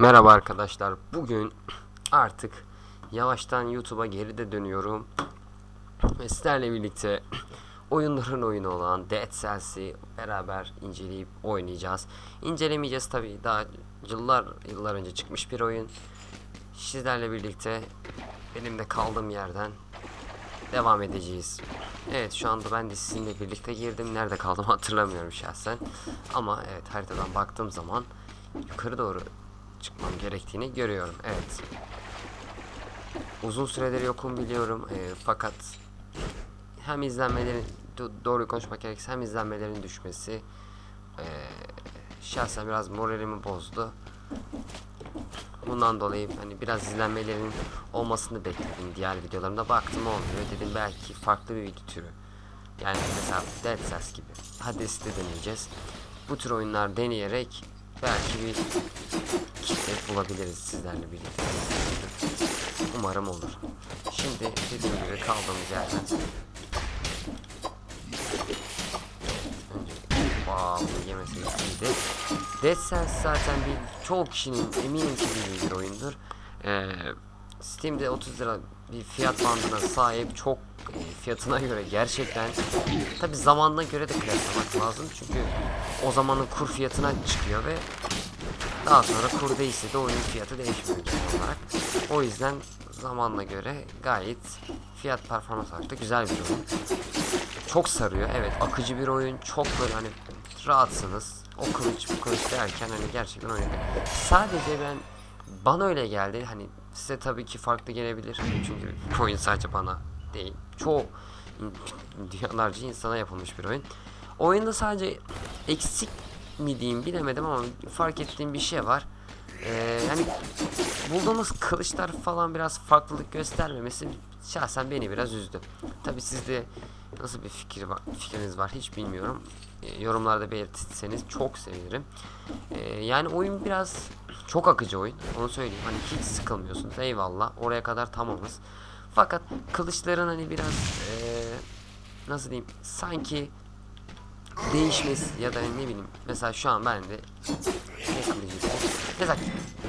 Merhaba arkadaşlar. Bugün artık yavaştan YouTube'a geri de dönüyorum. Ve sizlerle birlikte oyunların oyunu olan Dead Cells'i beraber inceleyip oynayacağız. İncelemeyeceğiz tabi daha yıllar yıllar önce çıkmış bir oyun. Sizlerle birlikte benim de kaldığım yerden devam edeceğiz. Evet şu anda ben de sizinle birlikte girdim. Nerede kaldım hatırlamıyorum şahsen. Ama evet haritadan baktığım zaman yukarı doğru çıkmam gerektiğini görüyorum. Evet. Uzun süredir yokum biliyorum. Ee, fakat hem izlenmelerin do- doğru konuşmak gerekirse hem izlenmelerin düşmesi ee, şahsen biraz moralimi bozdu. Bundan dolayı hani biraz izlenmelerin olmasını bekledim diğer videolarımda baktım olmuyor dedim belki farklı bir video türü yani mesela Dead Cells gibi Hades'i de deneyeceğiz bu tür oyunlar deneyerek belki bir kitle bulabiliriz sizlerle birlikte. Umarım olur. Şimdi dediğim gibi kaldığımız yerden wow yemesi iyiydi Dead Cells zaten bir çoğu kişinin eminim ki bildiği bir oyundur. Ee, Steam'de 30 lira bir fiyat bandına sahip çok e, fiyatına göre gerçekten tabi zamanına göre de kıyaslamak lazım. Çünkü o zamanın kur fiyatına çıkıyor ve daha sonra kur değişse de oyunun fiyatı değişmiyor. O yüzden zamanla göre gayet fiyat performans olarak da güzel bir oyun. Çok sarıyor. Evet akıcı bir oyun. Çok böyle hani rahatsınız. O kılıç bu kılıç derken hani gerçekten oynadı. Sadece ben bana öyle geldi. Hani size tabii ki farklı gelebilir. Çünkü oyun sadece bana değil. Çoğu dünyalarca insana yapılmış bir oyun. Oyunda sadece eksik mi diyeyim bilemedim ama fark ettiğim bir şey var. Ee, yani bulduğumuz kılıçlar falan biraz farklılık göstermemesi şahsen beni biraz üzdü. Tabi sizde nasıl bir fikir var, fikriniz var hiç bilmiyorum. Ee, yorumlarda belirtirseniz çok sevinirim. Ee, yani oyun biraz çok akıcı oyun. Onu söyleyeyim. Hani hiç sıkılmıyorsunuz. Eyvallah. Oraya kadar tamamız. Fakat kılıçların hani biraz ee, nasıl diyeyim sanki değişmesi ya da ne bileyim mesela şu an ben de ne kılıcı? Mesela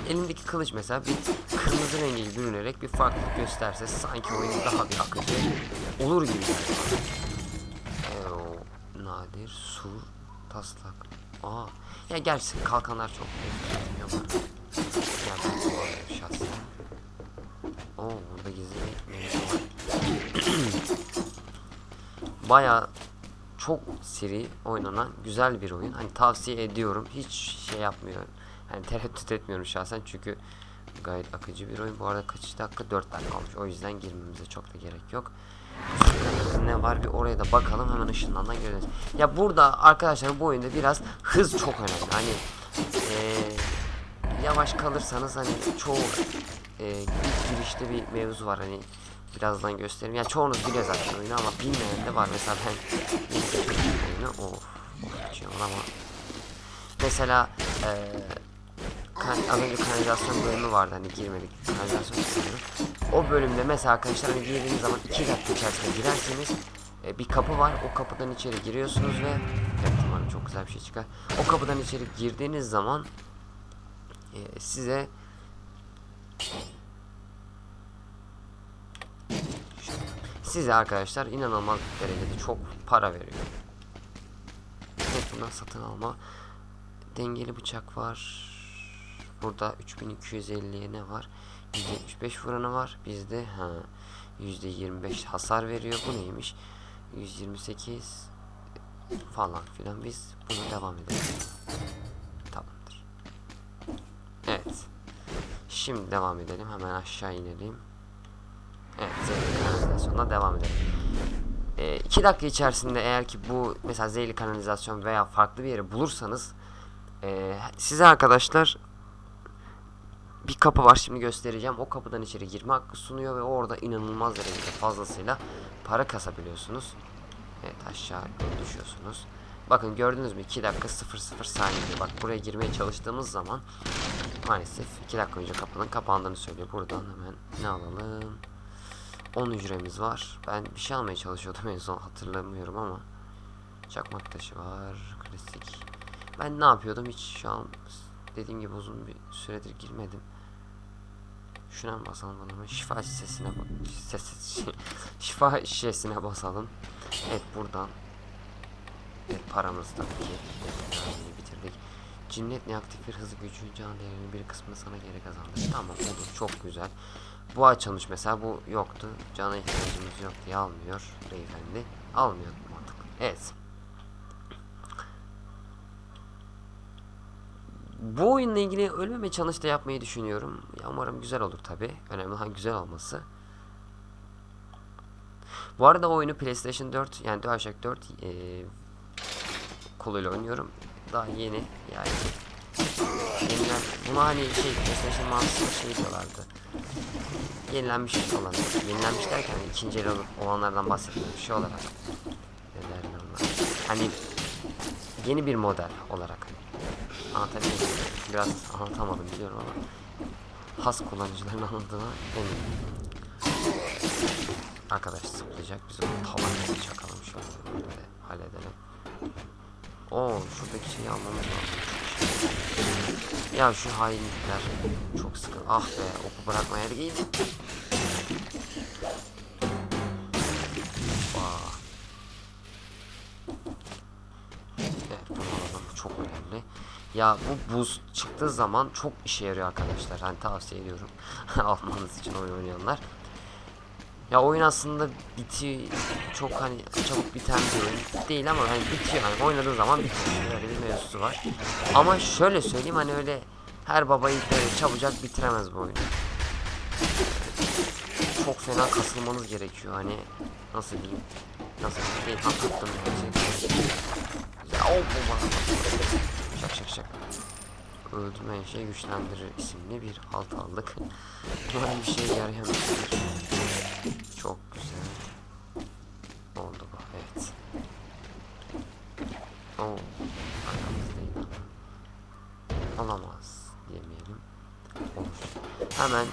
elimdeki kılıç mesela bir kırmızı rengiyle bürünerek bir farklılık gösterse sanki oyun daha bir akıcı olur gibi yani. Ee, o nadir sur taslak. Aa ya gerçi kalkanlar çok bana. Yani şahsen. Oo burada gizli bir. Baya çok seri oynanan güzel bir oyun. Hani tavsiye ediyorum. Hiç şey yapmıyorum. Hani tereddüt etmiyorum şahsen çünkü gayet akıcı bir oyun. Bu arada kaç dakika? 4 dakika olmuş. O yüzden girmemize çok da gerek yok. Şurada ne var bir oraya da bakalım hemen ışınlandan göreceğiz. Ya burada arkadaşlar bu oyunda biraz hız çok önemli. Hani eee, yavaş kalırsanız hani çoğu eee ilk girişte bir mevzu var hani birazdan göstereyim. Yani çoğunuz biliyor zaten oyunu ama bilmeyen de var. Mesela ben oyunu. Of, of ama mesela eee kan, az önce kanalizasyon bölümü vardı hani girmedik kanalizasyon bölümü. O bölümde mesela arkadaşlar hani girdiğiniz zaman 2 dakika içerisinde girerseniz e, bir kapı var. O kapıdan içeri giriyorsunuz ve evet tamam çok güzel bir şey çıkar. O kapıdan içeri girdiğiniz zaman e, size size arkadaşlar inanılmaz derecede çok para veriyor. Evet bundan satın alma dengeli bıçak var. Burada 3250'ye ne var? 175 fırını var. Bizde ha %25 hasar veriyor. Bu neymiş? 128 falan filan. Biz bunu devam edelim. Tamamdır. Evet. Şimdi devam edelim. Hemen aşağı inelim. Evet. Zehirli kanalizasyonla devam edelim. 2 dakika içerisinde eğer ki bu mesela zehirli kanalizasyon veya farklı bir yeri bulursanız e, size arkadaşlar bir kapı var şimdi göstereceğim. O kapıdan içeri girme hakkı sunuyor ve orada inanılmaz derecede fazlasıyla para kasabiliyorsunuz. Evet aşağı düşüyorsunuz. Bakın gördünüz mü 2 dakika 00 saniye. Bak buraya girmeye çalıştığımız zaman maalesef 2 dakika önce kapının kapandığını söylüyor. Buradan hemen ne alalım? 10 hücremiz var. Ben bir şey almaya çalışıyordum en son hatırlamıyorum ama. Çakmak taşı var. Klasik. Ben ne yapıyordum hiç şu an dediğim gibi uzun bir süredir girmedim. Şuna basalım hemen şifa şişesine şişesi, şifa şişesine basalım. Evet buradan. Evet paramız tabii ki. Cinnet neaktif bir hızı gücü can değerinin bir kısmını sana geri kazandırır. Tamam olur çok güzel. Bu açılmış mesela bu yoktu. Cana ihtiyacımız yok diye almıyor beyefendi. Almıyor mantıklı. Evet. Bu oyunla ilgili ölmeme challenge da yapmayı düşünüyorum. Ya umarım güzel olur tabi. Önemli olan güzel olması. Bu arada oyunu PlayStation 4 yani DualShock 4 eee koluyla oynuyorum. Daha yeni yani. Yenilen, buna hani şey PlayStation mantığında şey diyorlardı. Yenilenmiş olan. Yenilenmiş derken ikinci el olanlardan bahsetmiyorum. Şey olarak. Hani yeni bir model olarak hani. Anlatabildim. mi? Biraz anlatamadım biliyorum ama has kullanıcıların anladığına eminim. Arkadaş zıplayacak. Biz onu tavanla çakalım şöyle böyle de halledelim. Oo şuradaki şeyi almamız lazım. Ya şu hainlikler çok sıkı. Ah be oku bırakmaya alalım. Çok önemli. Ya bu buz çıktığı zaman çok işe yarıyor arkadaşlar. Hani tavsiye ediyorum. Almanız için oyun oynayanlar. Ya oyun aslında biti çok hani çabuk biten bir oyun değil ama hani bitiyor hani oynadığın zaman bitiyor. Öyle bir mevzusu var. Ama şöyle söyleyeyim hani öyle her babayı böyle çabucak bitiremez bu oyunu. Çok fena kasılmanız gerekiyor hani nasıl diyeyim nasıl diyeyim anlattım gerçekten. Ya o bu bana şak şak şak. Öldürmeyen şey güçlendirir isimli bir alt aldık. Umarım bir şeye yarayamıştır. Çok güzel. Oldu bu evet. Oo, arkamız değil ama. Olamaz diyemeyelim. Olur. Hemen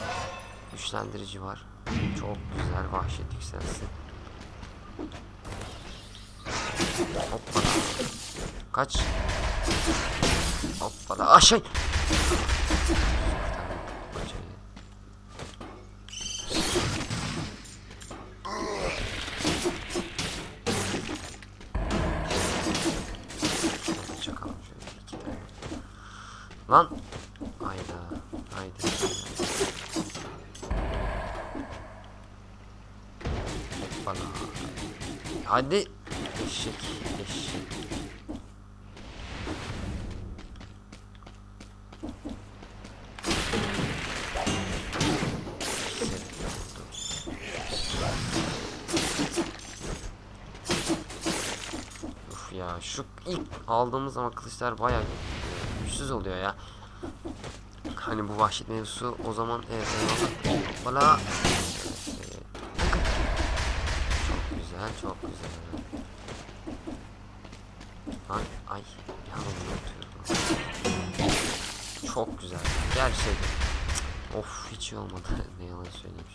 güçlendirici var. Çok güzel vahşet yükselsin. Hoppala. Kaç. Hoppala. Aşağı. Lan. Hayda. Haydi. Hoppala. Hadi. Eşek. Eşek. Uf ya şu ilk aldığımız zaman kılıçlar bayağı güçsüz oluyor ya. Hani bu vahşet mevzusu o zaman evet eyvallah. Bana çok güzel çok güzel. Ay ay yanımda. Çok güzel. Gerçekten. Cık, Of hiç iyi olmadı. ne yalan söyleyeyim.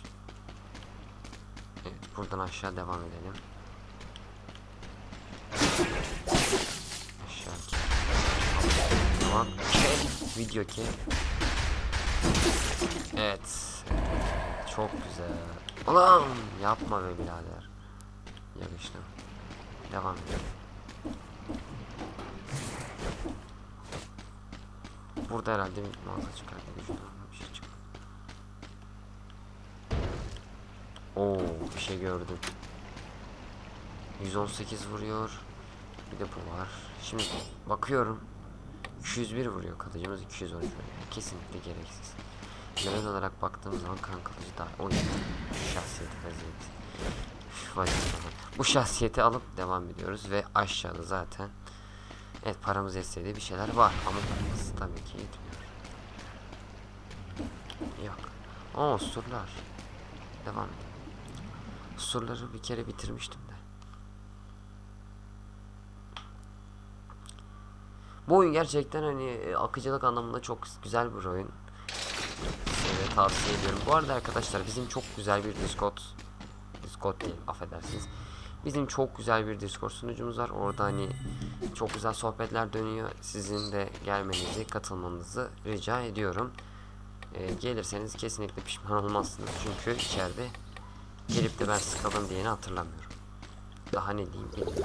Evet buradan aşağı devam edelim. Video ki. Evet. Çok güzel. Ulan yapma be birader. Yakıştım. Devam edelim. Burada herhalde bir mağaza çıkar diye. Bir şey çıkar. Oo, bir şey gördüm. 118 vuruyor. Bir de bu var. Şimdi bakıyorum. 201 vuruyor kalıcımız 213 vuruyor. Kesinlikle gereksiz. Level olarak baktığımız zaman kan kalıcı daha 17. Şahsiyeti vaziyeti. Bu şahsiyeti alıp devam ediyoruz ve aşağıda zaten Evet paramız yetseydi bir şeyler var ama paramız tabii ki yetmiyor. Yok. Oo surlar. Devam edelim. Surları bir kere bitirmiştim de. Bu oyun gerçekten hani e, akıcılık anlamında çok güzel bir oyun. Size tavsiye ediyorum. Bu arada arkadaşlar bizim çok güzel bir Discord Discord değil affedersiniz. Bizim çok güzel bir Discord sunucumuz var. Orada hani çok güzel sohbetler dönüyor. Sizin de gelmenizi, katılmanızı rica ediyorum. Ee, gelirseniz kesinlikle pişman olmazsınız. Çünkü içeride gelip de ben sıkıldım diyeni hatırlamıyorum. Daha ne diyeyim bilmiyorum.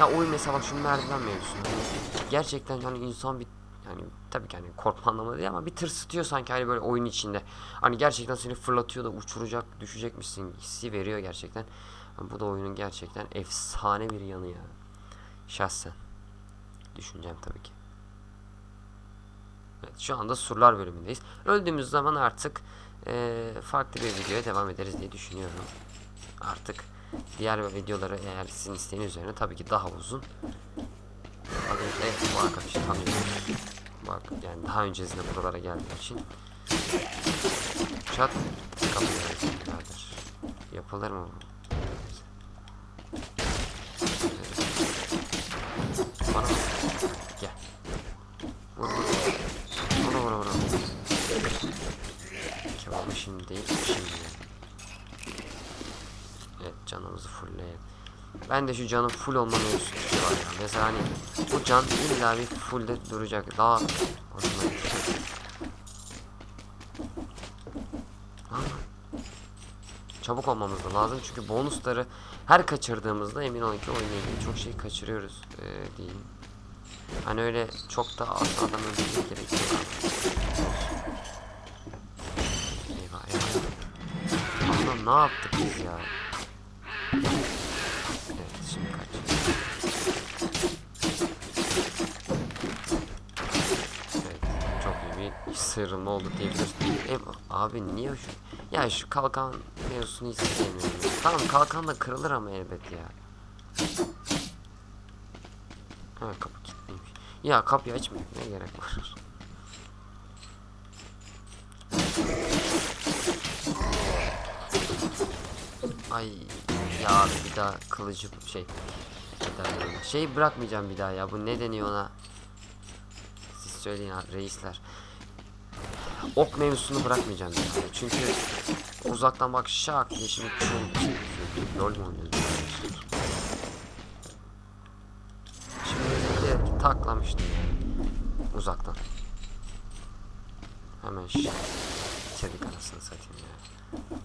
Ya oyun mesela bak şu merdiven mevzusu. Gerçekten hani insan bir yani tabii ki hani korkma anlamında değil ama bir tırsıtıyor sanki hani böyle oyun içinde. Hani gerçekten seni fırlatıyor da uçuracak, düşecekmişsin hissi veriyor gerçekten. Yani bu da oyunun gerçekten efsane bir yanı ya. Şahsen. Düşüncem tabii ki. Evet, şu anda surlar bölümündeyiz. Öldüğümüz zaman artık eee, farklı bir videoya devam ederiz diye düşünüyorum. Artık diğer videoları eğer sizin isteğiniz üzerine tabii ki daha uzun. Bakın evet bu arkadaşı tanıyoruz. Bak yani daha öncesinde buralara geldiği için. Çat kapıları. Yapılır mı bu? Bana bak. Gel. Vur vur. Vur vur vur. Kebabı şimdi değil şimdi. Evet canımızı fullleyelim. Ben de şu canın full olma mevzusu var ya. Mesela hani bu can illa bir fullde duracak. Daha hoşuma Çabuk olmamız da lazım çünkü bonusları her kaçırdığımızda emin olun ki oyunla çok şey kaçırıyoruz ee, diyeyim. Hani öyle çok da az adam öldürmek gerekiyor. Eyvah eyvah. Ulan ne yaptık biz ya? Evet şimdi kaç. Evet çok iyi bir sıyrılma oldu diyebiliriz. E, abi niye şu... Ya şu kalkan mevzusunu hiç sevmiyorum. Tamam kalkan da kırılır ama elbet ya. Ha kapı kilitliymiş. Ya kapıyı açmıyor. Ne gerek var? Ay ya bir daha kılıcı şey bir daha şey bırakmayacağım bir daha ya bu ne deniyor ona siz söyleyin abi reisler ok mevzusunu bırakmayacağım daha çünkü uzaktan bak şak diye şimdi çul lol mu oynuyoruz. Şimdi özellikle taklamıştım yani. Uzaktan. Hemen şak bitirdik anasını satayım ya.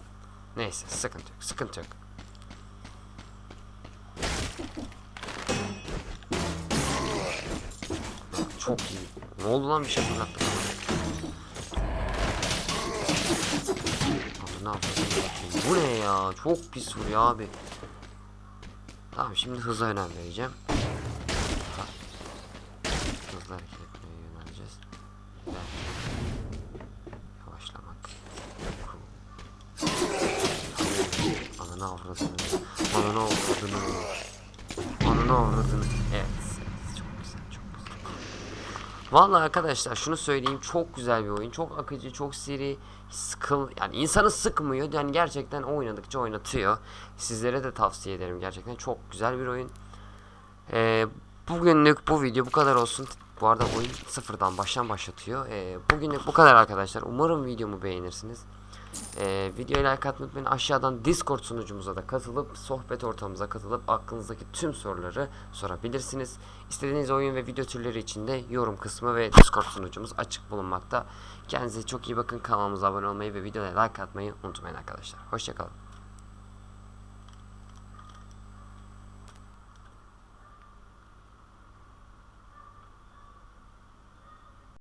Neyse sıkıntı yok sıkıntı yok. Çok iyi. Ne oldu lan bir şey fırlattı yapayım bakayım. Bu ne ya? Çok pis vuruyor abi. Tamam şimdi hıza önem vereceğim. Hızlı hareket etmeye yöneleceğiz. Yavaşlamak. Ananı avradını. Ananı avradını. Ananı avradını. Evet, Çok güzel, çok güzel. Vallahi arkadaşlar şunu söyleyeyim çok güzel bir oyun. Çok akıcı, çok seri. Sıkıl yani insanı sıkmıyor. Yani gerçekten oynadıkça oynatıyor. Sizlere de tavsiye ederim gerçekten. Çok güzel bir oyun. Ee, bugünlük bu video bu kadar olsun. Bu arada oyun sıfırdan baştan başlatıyor. Ee, bugünlük bu kadar arkadaşlar. Umarım videomu beğenirsiniz. Ee, videoya like atmayı. Aşağıdan Discord sunucumuza da katılıp sohbet ortamımıza katılıp aklınızdaki tüm soruları sorabilirsiniz. İstediğiniz oyun ve video türleri için de yorum kısmı ve Discord sunucumuz açık bulunmakta. Kendinize çok iyi bakın. Kanalımıza abone olmayı ve videoya like atmayı unutmayın arkadaşlar. Hoşçakalın.